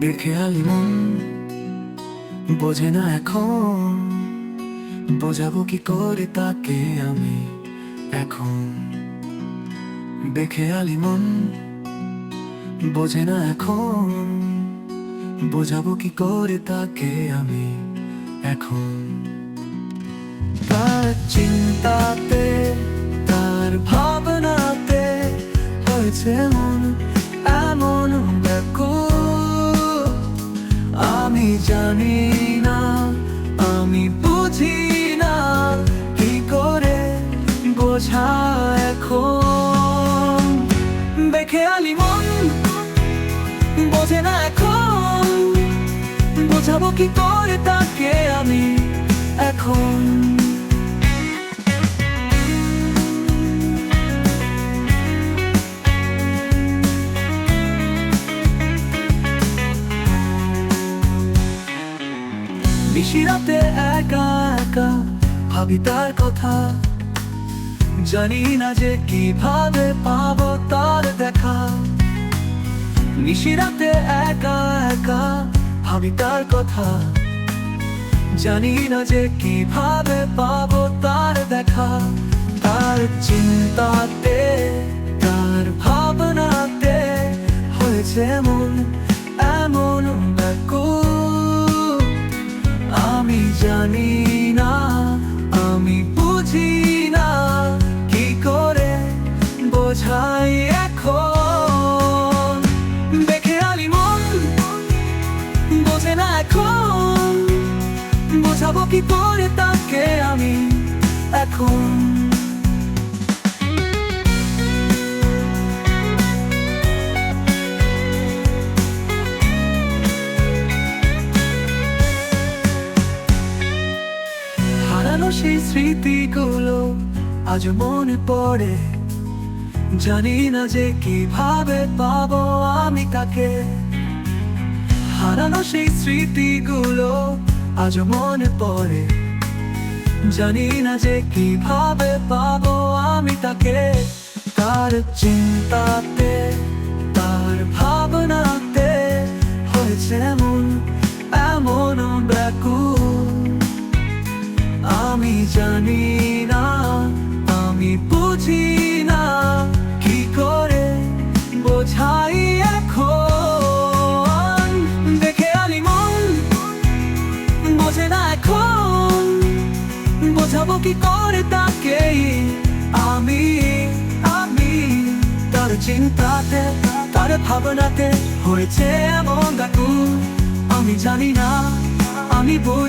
বেখেয়ালি মন বোঝে না এখন। বোঝাবো কি করে তাকে আমি এখন। বেখেয়ালি মন বোঝে না এখন। বোঝাবো কি করে তাকে আমি এখন। তার চিন্তাতে, তার ভাবনাতে হয়েছে মন এমন ব্যাকুল জানি না আমি বুঝি না কি করে বোঝা এখন। বেখেয়ালি মন বোঝে না এখন। বোঝাবো কি করে তাকে আমি এখন। নিশিরাতে একা একা ভাবি তার কথা। জানি না যে কীভাবে পাব তার দেখা। নিশিরাতে একা একা ভাবি তার কথা। জানি না যে কীভাবে পাব তার দেখা। তার চিন্তাতে, তার ভাবনাতে হয়েছে এমন এমন ব্যাকুল জানি না, আমি বুঝি না কি করে বোঝাই এখন। বেখেয়ালি মন, বোঝে না এখন। বোঝাবো কি করে তাকে আমি এখন। সেই স্মৃতিগুলো আজ মনে পড়ে। জানি না যে কীভাবে পাবো আমি তাকে। হারানো সেই স্মৃতিগুলো আজ মনে পড়ে। জানি না যে কীভাবে পাবো আমি তাকে। তার চিন্তাতে জানি না, আমি বুঝি না কি করে বোঝাই এখন। দেখে আলি মন, বোঝে না এখন। বোঝাবো কি করে তাকে আমি আমি। তার চিন্তাতে, তার ভাবনাতে হয়েছে এমন ব্যাকুল আমি জানি না, আমি বুঝি